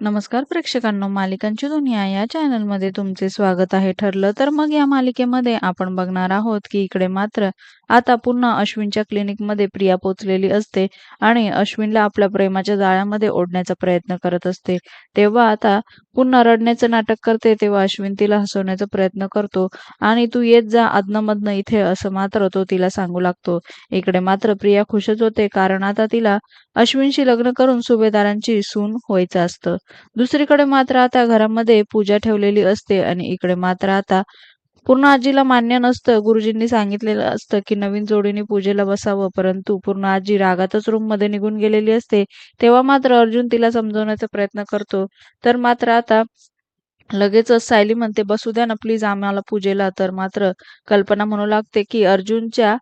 नमस्कार प्रेक्षकांनो मालिकांची दुनिया या चॅनलमध्ये तुमचे स्वागत आहे. ठरलं तर मग या मालिकेमध्ये आपण बघणार आहोत की इकडे मात्र आता पुन्हा अश्विनच्या क्लिनिकमध्ये प्रिया पोचलेली असते आणि अश्विनला आपल्या प्रेमाच्या जाळ्यामध्ये ओढण्याचा प्रयत्न करत असते. तेव्हा आता पुन्हा रडण्याचं नाटक करते तेव्हा अश्विन तिला हसवण्याचा प्रयत्न करतो आणि तू येत जा अदनमधनं इथे असं मात्र तो तिला सांगू लागतो. इकडे मात्र प्रिया खुशच होते कारण आता तिला अश्विनशी लग्न करून सुभेदारांची सून व्हायचं असतं. दुसरीकडे मात्र आता घरामध्ये पूजा ठेवलेली असते आणि इकडे मात्र आता पूर्ण आजीला मान्य नसतं. गुरुजींनी सांगितलेलं असतं की नवीन जोडीने पूजेला बसावं. परंतु पूर्ण आजी रागातच रूममध्ये निघून गेलेली असते. तेव्हा मात्र अर्जुन तिला समजवण्याचा प्रयत्न करतो. तर मात्र आता लगेचच सायली म्हणते बसू द्या ना प्लीज आम्हाला पूजेला. तर मात्र कल्पना म्हणू लागते की अर्जुनच्या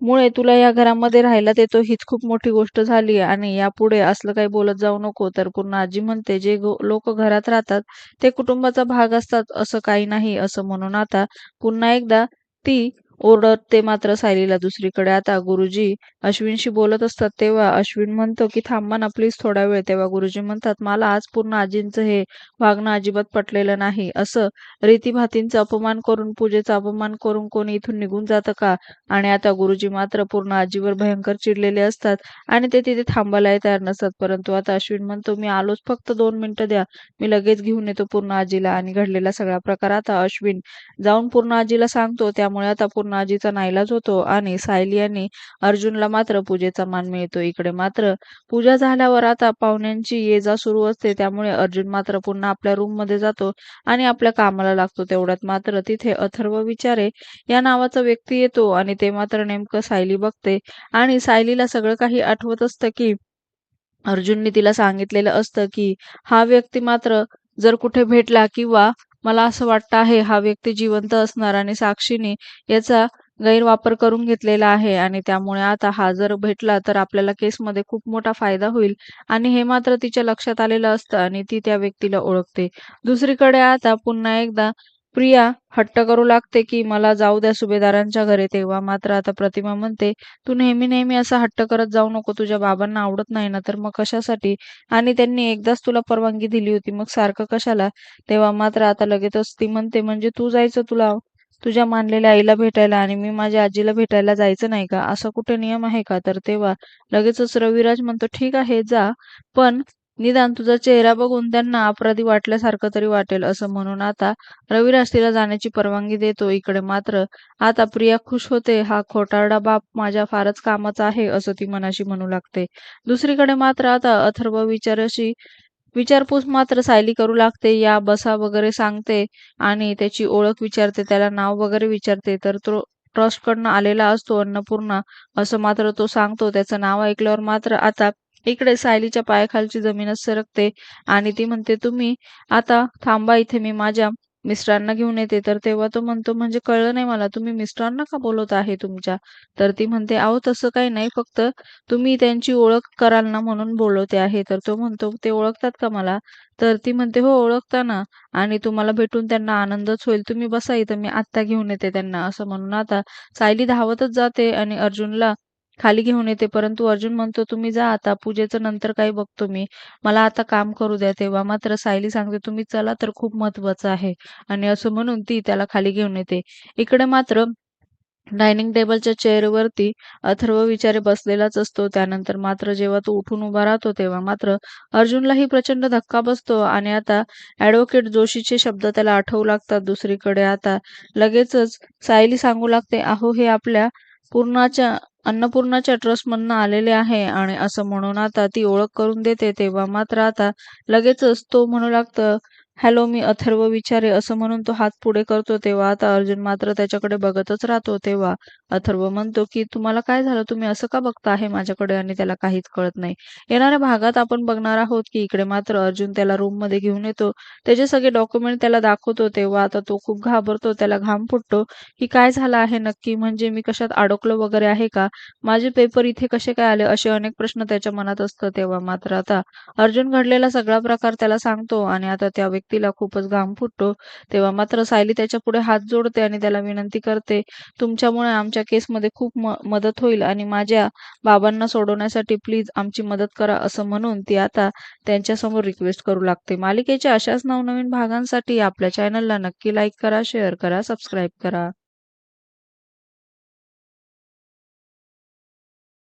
मुळे तुला या घरामध्ये राहायला देतो हीच खूप मोठी गोष्ट झाली आणि यापुढे असलं काही बोलत जाऊ नको. तर पूर्ण आजी म्हणते जे लोक घरात राहतात ते कुटुंबाचा भाग असतात असं काही नाही असं म्हणून आता पुन्हा एकदा ती ओरडते मात्र सायलीला दुसरीकडे. आता गुरुजी अश्विनशी बोलत असतात तेव्हा अश्विन म्हणतो की थांबा ना प्लीज थोडा वेळ. तेव्हा गुरुजी म्हणतात मला आज पूर्ण आजींचं हे वागणं अजिबात पटलेलं नाही. असं रीतीभातींचा अपमान करून पूजेचा अपमान करून कोणी इथून निघून जातं का? आणि आता गुरुजी मात्र पूर्ण आजीवर भयंकर चिडलेले असतात आणि ते तिथे थांबायलाही तयार नसतात. परंतु आता अश्विन म्हणतो मी आलोच फक्त दोन मिनिटं द्या. मी लगेच घेऊन येतो पूर्ण आजीला आणि घडलेला सगळा प्रकार. आता अश्विन जाऊन पूर्ण आजीला सांगतो त्यामुळे आता पूर्ण आजीचा नाईलाज होतो आणि सायली यांनी अर्जुनला मात्र पूजेचा मान मिळतो. इकडे मात्र पूजा झाल्यावर आता पाहुण्यांची ये जा सुरू असते. त्यामुळे अर्जुन मात्र पुन्हा आपल्या रूममध्ये जातो आणि आपल्या कामाला लागतो. तेवढ्यात मात्र तिथे अथर्व विचारे या नावाचा व्यक्ती येतो आणि ते मात्र नेमकं सायली बघते. आणि सायलीला सगळं काही आठवत असतं की अर्जुनने तिला सांगितलेलं असतं की हा व्यक्ती मात्र जर कुठे भेटला किंवा मला असं वाटतं आहे हा व्यक्ती जिवंत असणार आणि साक्षीने याचा गैरवापर करून घेतलेला आहे आणि त्यामुळे आता हा जर भेटला तर आपल्याला केसमध्ये खूप मोठा फायदा होईल आणि हे मात्र तिच्या लक्षात आलेलं असतं आणि ती त्या व्यक्तीला ओळखते. दुसरीकडे आता पुन्हा एकदा प्रिया हट्ट करू लागते की मला जाऊ द्या सुभेदारांच्या घरी. तेव्हा मात्र आता प्रतिमा म्हणते तू नेहमी नेहमी असा हट्ट करत जाऊ नको तुझ्या बाबांना आवडत नाही ना तर मग कशासाठी? आणि त्यांनी एकदाच तुला परवानगी दिली होती मग सारखं कशाला? तेव्हा मात्र आता लगेचच ती म्हणते म्हणजे तू जायचं तुला? तुझ्या मानलेल्या आईला भेटायला आणि मी माझ्या आजीला भेटायला जायचं नाही का? असा कुठे नियम आहे का? तर तेव्हा लगेचच रविराज म्हणतो ठीक आहे जा. पण निदान तुझा चेहरा बघून त्यांना अपराधी वाटल्यासारखं तरी वाटेल असं म्हणून आता रविराज तिला जाण्याची परवानगी देतो. इकडे मात्र आता प्रिया खुश होते. हा खोटारडा बाप माझ्या फारच कामाचा आहे असं ती मनाशी म्हणू लागते. दुसरीकडे मात्र आता अथर्व विचाराशी विचारपूस मात्र सायली करू लागते. या बसा वगैरे सांगते आणि त्याची ओळख विचारते. त्याला नाव वगैरे विचारते. तर तो ट्रस्टकडनं आलेला असतो अन्नपूर्णा असं मात्र तो सांगतो. त्याचं नाव ऐकल्यावर मात्र आता इकडे सायलीच्या पायाखालची जमीनच सरकते आणि ती म्हणते तुम्ही आता थांबा इथे मी माझ्या मिस्टरांना घेऊन येते. तर तेव्हा तो म्हणतो म्हणजे कळलं नाही मला तुम्ही मिस्टरांना का बोलवत आहे तुमच्या? तर ती म्हणते अहो तसं काही नाही फक्त तुम्ही त्यांची ओळख कराल ना म्हणून बोलवते आहे. तर तो म्हणतो ते ओळखतात का मला? तर ती म्हणते हो ओळखता ना आणि तुम्हाला भेटून त्यांना आनंदच होईल. तुम्ही बसा इथं मी आत्ता घेऊन येते त्यांना. असं म्हणून आता सायली धावतच जाते आणि अर्जुनला खाली घेऊन येते. परंतु अर्जुन म्हणतो तुम्ही जा आता पूजेचं नंतर काही बघतो मी. मला आता काम करू द्या तेव्हा. मात्र सायली सांगते तुम्ही चला तर खूप महत्वाचं आहे. आणि असं म्हणून ती त्याला खाली घेऊन येते. इकडे मात्र डायनिंग टेबलच्या चेअरवरती अथर्व विचारे बसलेलाच असतो. त्यानंतर मात्र जेव्हा तो उठून उभा राहतो तेव्हा मात्र अर्जुनलाही प्रचंड धक्का बसतो आणि आता ऍडव्होकेट जोशीचे शब्द त्याला आठवू लागतात. दुसरीकडे आता लगेचच सायली सांगू लागते अहो हे आपल्या पूर्णाच्या अन्नपूर्णाच्या ट्रस्टमधनं आलेले आहे आणि असं म्हणून आता ती ओळख करून देते तेव्हा मात्र आता लगेचच तो म्हणू लागतं हॅलो मी अथर्व विचारे. असं म्हणून तो हात पुढे करतो तेव्हा आता अर्जुन मात्र त्याच्याकडे बघतच राहतो तेव्हा. अथर्व म्हणतो की तुम्हाला काय झालं? तुम्ही असं का बघता आहे माझ्याकडे आणि त्याला काहीच कळत नाही? येणाऱ्या भागात आपण बघणार आहोत की इकडे मात्र अर्जुन त्याला रूममध्ये घेऊन येतो. त्याचे सगळे डॉक्युमेंट त्याला दाखवतो तेव्हा आता तो खूप घाबरतो त्याला घाम फुटतो की काय झालं आहे नक्की? म्हणजे मी कशात अडकलो वगैरे आहे का? माझे पेपर इथे कसे काय आले? असे अनेक प्रश्न त्याच्या मनात असतात तेव्हा मात्र आता अर्जुन घडलेला सगळा प्रकार त्याला सांगतो आणि आता त्या व्यक्ती व्यक्तीला खूपच घाम फुटतो तेव्हा मात्र सायली त्याच्या पुढे हात जोडते आणि त्याला विनंती करते, "तुमच्यामुळे आमच्या केसमध्ये खूप मदत होईल आणि माझ्या बाबांना सोडवण्यासाठी प्लीज आमची मदत करा," असं म्हणून ती आता त्यांच्यासमोर रिक्वेस्ट करू लागते. मालिकेच्या अशाच नवनवीन भागांसाठी आपल्या चॅनलला नक्की लाईक करा, शेअर करा, सबस्क्राईब करा.